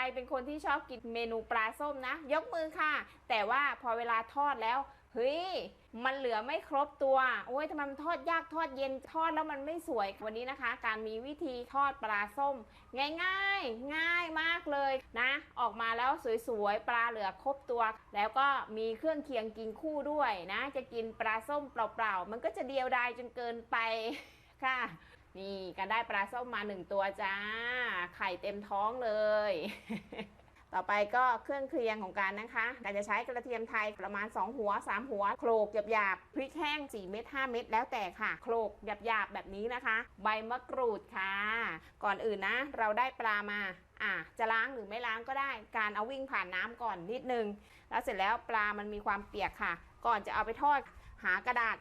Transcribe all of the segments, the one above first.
รเป็นคนที่ชอบกินเมนูปลาส้มนะ ยกมือค่ะ แต่ว่าพอเวลาทอดแล้วเฮ้ย มันเหลือไม่ครบตัว โอ้ยทำไมมันทอดยากทอดเย็นทอดแล้วมันไม่สวย วันนี้นะคะ การมีวิธีทอดปลาส้ม ง่ายๆ ง่ายมากเลยนะ ออกมาแล้วสวยๆ ปลาเหลือครบตัว แล้วก็มีเครื่องเคียงกินคู่ด้วยนะ จะกินปลาส้มเปล่าๆ มันก็จะเดียวดายจนเกินไปค่ะ นี่ก็ได้ปลาส้มมาหนึ่งตัวจ้า ไข่เต็มท้องเลย ต่อไปก็เครื่องเคียงของการนะคะการจะใช้กระเทียมไทยประมาณ 2 หัว 3 หัว โขลกหยาบๆพริกแห้ง 4 เม็ด5เม็ดแล้วแต่ค่ะ โขลกหยาบๆแบบนี้นะคะ ใบมะกรูดค่ะ ก่อนอื่นนะ เราได้ปลามาอะจะล้างหรือไม่ล้างก็ได้ การเอาวิ่งผ่านน้ำก่อนนิดนึง แล้วเสร็จแล้วปลามันมีความเปียกค่ะ ก่อนจะเอาไปทอดหากระดาษ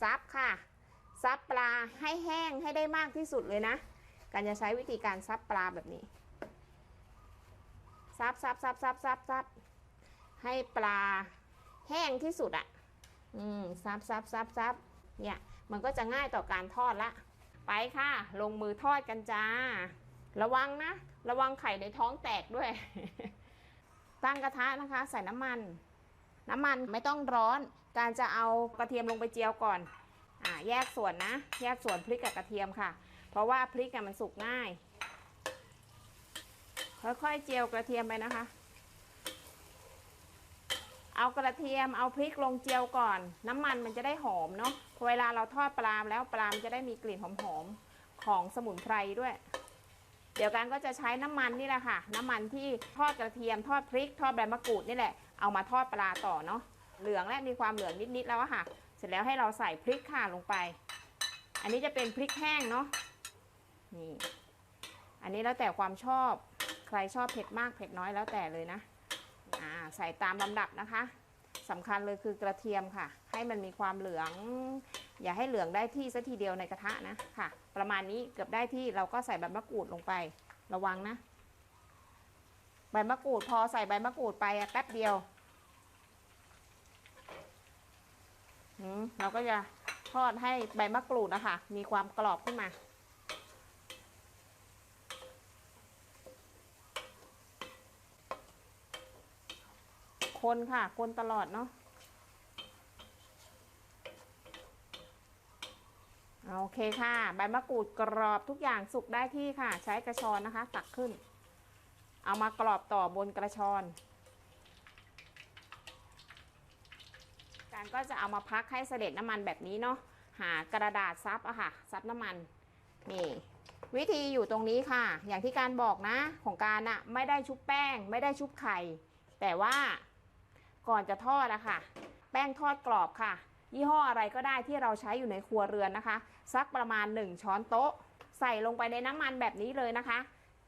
ซับค่ะ ซับปลาให้แห้งให้ได้มากที่สุดเลยนะ การจะใช้วิธีการซับปลาแบบนี้ ซับซับซับซับซับซับให้ปลาแห้งที่สุดอะ่ะ อืม ซับซับซับซับเนี่ย มันก็จะง่ายต่อการทอดละ ไปค่ะ ลงมือทอดกันจ้า ระวังนะ ระวังไข่ในท้องแตกด้วย ตั้งกระทะนะคะ ใส่น้ำมัน น้ำมันไม่ต้องร้อน การจะเอากระเทียมลงไปเจียวก่อน อ่าแยกส่วนนะ แยกส่วนพริกกับกระเทียมค่ะ เพราะว่าพริกมันสุกง่าย ค่อยๆเจียวกระเทียมไปนะคะ เอากระเทียมเอาพริกลงเจียวก่อน น้ำมันมันจะได้หอมเนาะเวลาเราทอดปลาแล้วปลามจะได้มีกลิ่นหอมๆของสมุนไพรด้วยเดี๋ยวกันก็จะใช้น้ำมันนี่แหละค่ะ น้ำมันที่ทอดกระเทียมทอดพริก ทอดใบมะกรูดนี่แหละเอามาทอดปลาต่อเนาะเหลืองและมีความเหลืองนิดๆแล้วอะค่ะ เสร็จแล้วให้เราใส่พริกข่าลงไป อันนี้จะเป็นพริกแห้งเนาะ นี่ อันนี้แล้วแต่ความชอบ ใครชอบเผ็ดมากเผ็ดน้อยแล้วแต่เลยนะ อ่า ใส่ตามลำดับนะคะสำคัญเลยคือกระเทียมค่ะ ให้มันมีความเหลือง อย่าให้เหลืองได้ที่ซะทีเดียวในกระทะนะค่ะ ประมาณนี้เกือบได้ที่เราก็ใส่ใบมะกรูดลงไประวังนะ ใบมะกรูดพอใส่ใบมะกรูดไปแป๊บเดียวอืม เราก็จะทอดให้ใบมะกรูดนะคะ มีความกรอบขึ้นมาคนค่ะ คนตลอดเนาะโอเคค่ะ ใบมะกรูดกรอบทุกอย่างสุกได้ที่ค่ะ ใช้กระชอนนะคะ ตักขึ้น เอามากรอบต่อบนกระชอน การก็จะเอามาพักให้เสด็จน้ำมันแบบนี้เนาะหากระดาษซับอะค่ะซับน้ำมันนี่วิธีอยู่ตรงนี้ค่ะ อย่างที่การบอกนะของการอะไม่ได้ชุบแป้ง ไม่ได้ชุบไข่แต่ว่าก่อนจะทอดอะค่ะ แป้งทอดกรอบค่ะ ยี่ห้ออะไรก็ได้ที่เราใช้อยู่ในครัวเรือนนะคะสักประมาณ 1 ช้อนโต๊ะ ใส่ลงไปในน้ำมันแบบนี้เลยนะคะ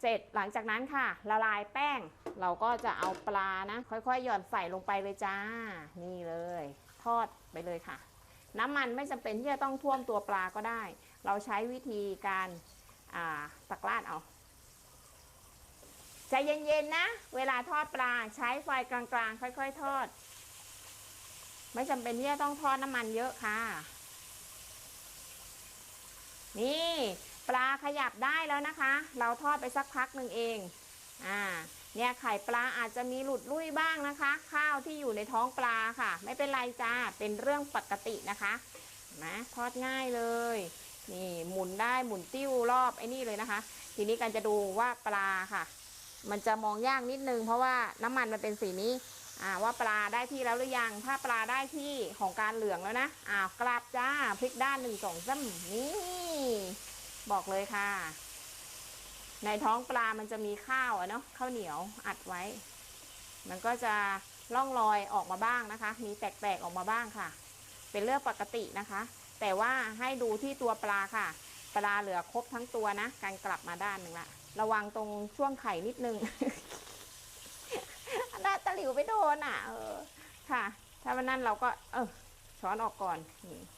เสร็จหลังจากนั้นค่ะ ละลายแป้ง เราก็จะเอาปลานะ ค่อยๆ หย่อนใส่ลงไปเลยจ้า นี่เลย ทอดไปเลยค่ะ น้ำมันไม่จำเป็นที่จะต้องท่วมตัวปลาก็ได้ เราใช้วิธีการาตักราดเอาใจเย็นๆนะ เวลาทอดปลาใช้ไฟกลางๆ ค่อยๆทอด ไม่จำเป็นที่จะต้องทอดน้ำมันเยอะค่ะ นี่ ปลาขยับได้แล้วนะคะ เราทอดไปสักพักหนึ่งเอง อ่า เนี่ยไข่ปลาอาจจะมีหลุดลุ่ยบ้างนะคะ ข้าวที่อยู่ในท้องปลาค่ะ ไม่เป็นไรจ้าเป็นเรื่องปกตินะคะนะทอดง่ายเลย นี่หมุนได้หมุนติ้วรอบไอ้นี่เลยนะคะ ทีนี้การจะดูว่าปลาค่ะ มันจะมองยากนิดนึง เพราะว่าน้ำมันมันเป็นสีนี้อ่าว่าปลาได้ที่แล้วหรือยัง ถ้าปลาได้ที่ของการเหลืองแล้วนะอ้าวกลับจ้าพลิกด้านหนึ่งสองซ้ำนี่บอกเลยค่ะ ในท้องปลามันจะมีข้าวอะเนาะข้าวเหนียวอัดไว้ มันก็จะล่องลอยออกมาบ้างนะคะ มีแตกๆออกมาบ้างค่ะ เป็นเรื่องปกตินะคะ แต่ว่าให้ดูที่ตัวปลาค่ะ ปลาเหลือครบทั้งตัวนะ การกลับมาด้านหนึ่งละ ระวังตรงช่วงไข่นิดนึงน่าตะหลิวไปโดนอะ เออ ค่ะ ถ้าวันนั้นเราก็ เออช้อนออกก่อน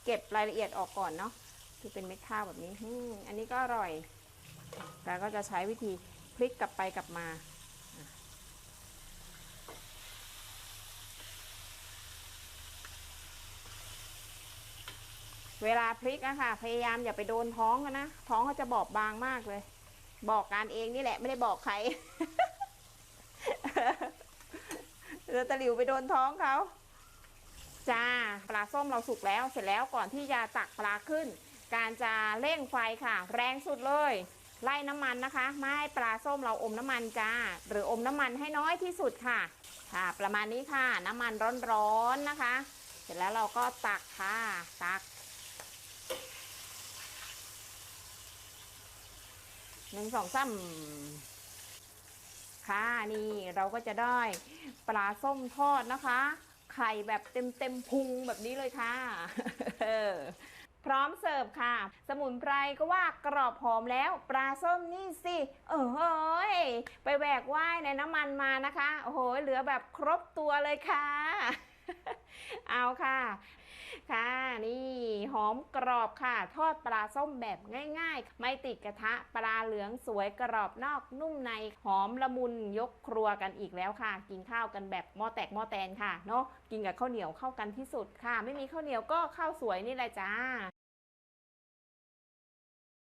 เก็บรายละเอียดออกก่อนเนาะที่เป็นเม็ดข้าวแบบนี้ อันนี้ก็อร่อย แล้วก็จะใช้วิธีพลิกกลับไปกลับมาเวลาพลิกอะค่ะ พยายามอย่าไปโดนท้องกันนะ ท้องเขาจะบอบบางมากเลย บอกการเองนี่แหละ ไม่ได้บอกใครอตะหลิวไปโดนท้องเขาจ้าปลาส้มเราสุกแล้วเสร็จแล้วก่อนที่จะตักปลาขึ้น การจะเร่งไฟค่ะ แรงสุดเลย ไล่น้ำมันนะคะไม่ให้ปลาส้มเราอมน้ำมันจ้า หรืออมน้ำมันให้น้อยที่สุดค่ะ ค่ะ ประมาณนี้ค่ะ น้ำมันร้อนๆนะคะ เสร็จแล้วเราก็ตักค่ะ ตักหนึ่งสองสามค่ะนี่เราก็จะได้ปลาส้มทอดนะคะ ไข่แบบเต็มเต็มๆพุงแบบนี้เลยค่ะ ร้อมเสิร์ฟค่ะ สมุนไพรก็ว่ากรอบหอมแล้วปลาส้มนี่สิเออเฮ้ยไปแหวกว่ายในน้ำมันมานะคะโอ้โหเหลือแบบครบตัวเลยค่ะเอาค่ะ ค่ะนี่หอมกรอบค่ะ ทอดปลาส้มแบบง่าย ๆ ไม่ติดกระทะปลาเหลืองสวยกรอบนอกนุ่มในหอมละมุนยกครัวกันอีกแล้วค่ะ กินข้าวกันแบบหม้อแตกหม้อแตนค่ะเนาะกินกับข้าวเหนียวเข้ากันที่สุดค่ะ ไม่มีข้าวเหนียวก็ข้าวสวยนี่แหละจ้า